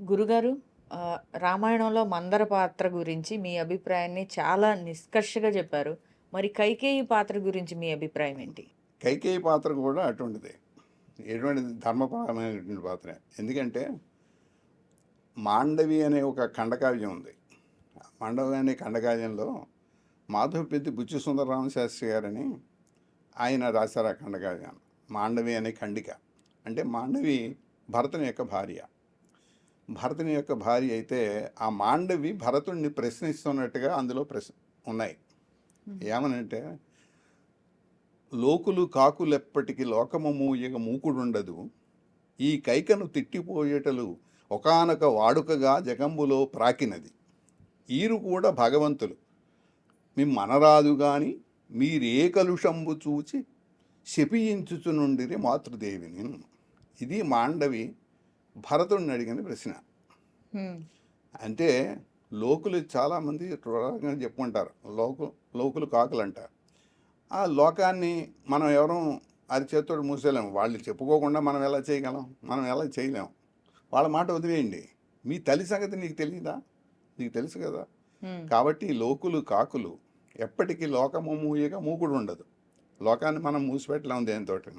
గురుగారు రామాయణంలో మందర పాత్ర గురించి మీ అభిప్రాయాన్ని చాలా నిష్కర్షగా చెప్పారు. మరి కైకేయి పాత్ర గురించి మీ అభిప్రాయం ఏంటి? కైకేయి పాత్ర కూడా అటువంటిదే. ఎటువంటి ధర్మపరమైనటువంటి పాత్ర. ఎందుకంటే మాండవి అనే ఒక ఖండకావ్యం ఉంది. మాండవి అనే ఖండకావ్యంలో మాధవపెద్ది బుచ్చి సుందరరామ శాస్త్రి గారని ఆయన రాశారు ఆ ఖండకావ్యాన్ని. మాండవి అనే ఖండిక. అంటే మాండవి భరతుని యొక్క భార్య. భరతుని యొక్క భార్య అయితే ఆ మాండవి భరతుడిని ప్రశ్నిస్తున్నట్టుగా అందులో ప్రశ్న ఉన్నాయి. ఏమనంటే లోకులు కాకులెప్పటికి లోకము మూయగ మూకుడుండదు. ఈ కైకను తిట్టిపోయేటలు ఒకానొక వాడుకగా జగంబులో ప్రాకినది. ఈరు కూడా భగవంతులు. మిమ్మనరాదు గాని మీరే కలుషంబు చూచి శపించుచునుండిరి మాతృదేవిని. ఇది మాండవి భరతుడిని అడిగిన ప్రశ్న. అంటే లోకులు చాలామంది రకంగా చెప్పుకుంటారు. లోకు లోకులు కాకులు అంటారు ఆ లోకాన్ని మనం ఎవరు అరిచేతుడు మూసేలేము వాళ్ళు చెప్పుకోకుండా మనం ఎలా చేయగలం? మనం ఎలా చేయలేం? వాళ్ళ మాట వదిలేయండి. మీ తల్లి సంగతి నీకు తెలియదా? నీకు తెలుసు కదా. కాబట్టి లోకులు కాకులు ఎప్పటికీ లోకము మూయగా మూకుడు ఉండదు లోకాన్ని మనం మూసిపెట్టలేము దేనితోటి